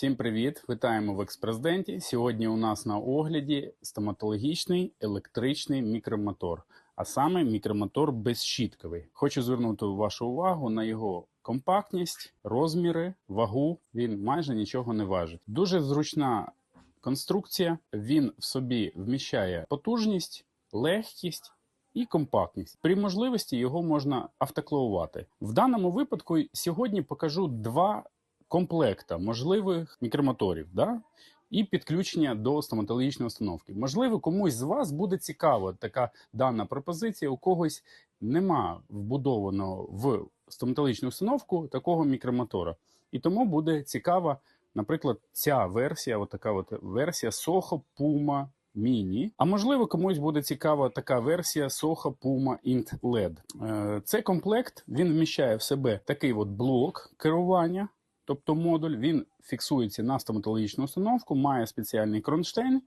Всім привіт! Вітаємо в експрезиденті. Сьогодні у нас на огляді стоматологічний електричний мікромотор, а саме мікромотор безщітковий. Хочу звернути вашу увагу на його компактність, розміри, вагу. Він майже нічого не важить. Дуже зручна конструкція. Він в собі вміщає потужність, легкість. І компактність при можливості його можна автоклавувати. В даному випадку сьогодні покажу два комплекта можливих мікромоторів, да? і підключення до стоматологічної установки. Можливо, комусь з вас буде цікава така дана пропозиція. У когось нема вбудованого в стоматологічну установку такого мікромотора. І тому буде цікава, наприклад, ця версія, от така от версія Soho Puma Mini. А можливо, комусь буде цікава така версія Soho Puma Int LED. Е, Цей комплект він вміщає в себе такий от блок керування. Тобто модуль він фіксується на стоматологічну установку, має спеціальний кронштейн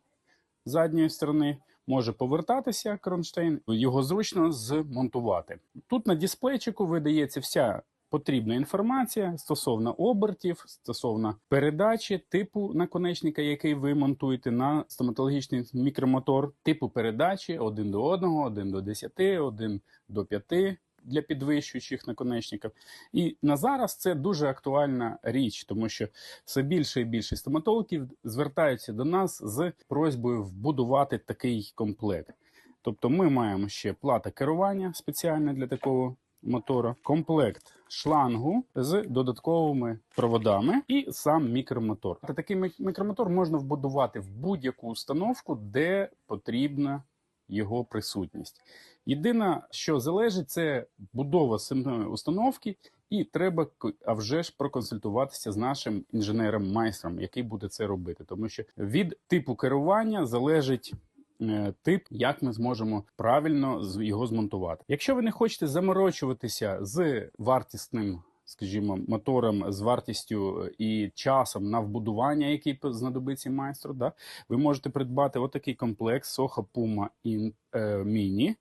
задньої сторони, може повертатися кронштейн, його зручно змонтувати. Тут на дисплейчику видається вся потрібна інформація стосовно обертів, стосовно передачі типу наконечника, який ви монтуєте на стоматологічний мікромотор, типу передачі 1 до 1, 1 до 10, 1 до 5 для підвищуючих наконечників. І на зараз це дуже актуальна річ, тому що все більше і більше стоматологів звертаються до нас з просьбою вбудувати такий комплект. Тобто, ми маємо ще плата керування спеціальна для такого мотора, комплект шлангу з додатковими проводами і сам мікромотор. Та такий мікромотор можна вбудувати в будь-яку установку, де потрібна його присутність. Єдине, що залежить, це будова самої установки, і треба а вже ж проконсультуватися з нашим інженером-майстром, який буде це робити, тому що від типу керування залежить. е, Тип, як ми зможемо правильно його змонтувати. Якщо ви не хочете заморочуватися з вартісним, скажімо, мотором з вартістю і часом на вбудування, який знадобиться майстру, да, ви можете придбати отакий комплект Soho Puma In е, Mini.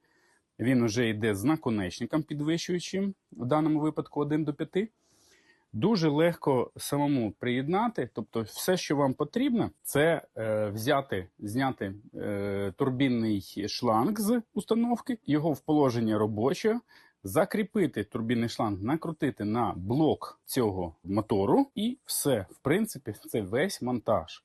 Він вже йде з наконечником підвищуючим, в даному випадку 1 до 5. Дуже легко самому приєднати. Тобто, все, що вам потрібно, це е, взяти, зняти е, турбінний шланг з установки, його в положення робоче, закріпити турбінний шланг, накрутити на блок цього мотору, і все. В принципі, це весь монтаж.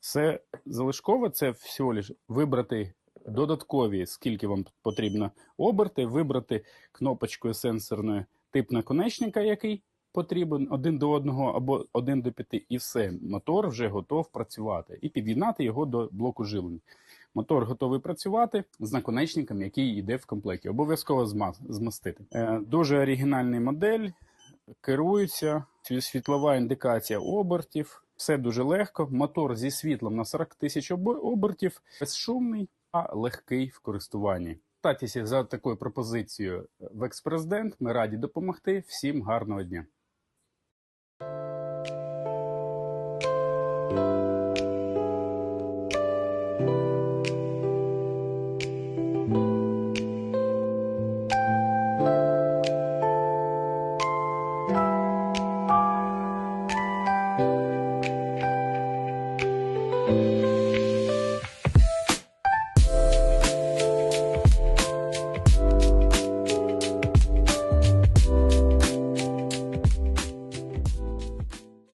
Все залишкове, це всього лиш вибрати додаткові, скільки вам потрібно оберти, вибрати кнопочкою сенсорною тип наконечника, який потрібен один до одного або один до п'яти, і все. Мотор вже готов працювати, і під'єднати його до блоку живлення. Мотор готовий працювати з наконечником, який йде в комплекті. Обов'язково змастити. Е, дуже оригінальний модель, керується, світлова індикація обертів. Все дуже легко. Мотор зі світлом на 40 тисяч обертів, безшумний, а легкий в користуванні. Татіся за такою пропозицією в експрезидент. Ми раді допомогти. Всім гарного дня.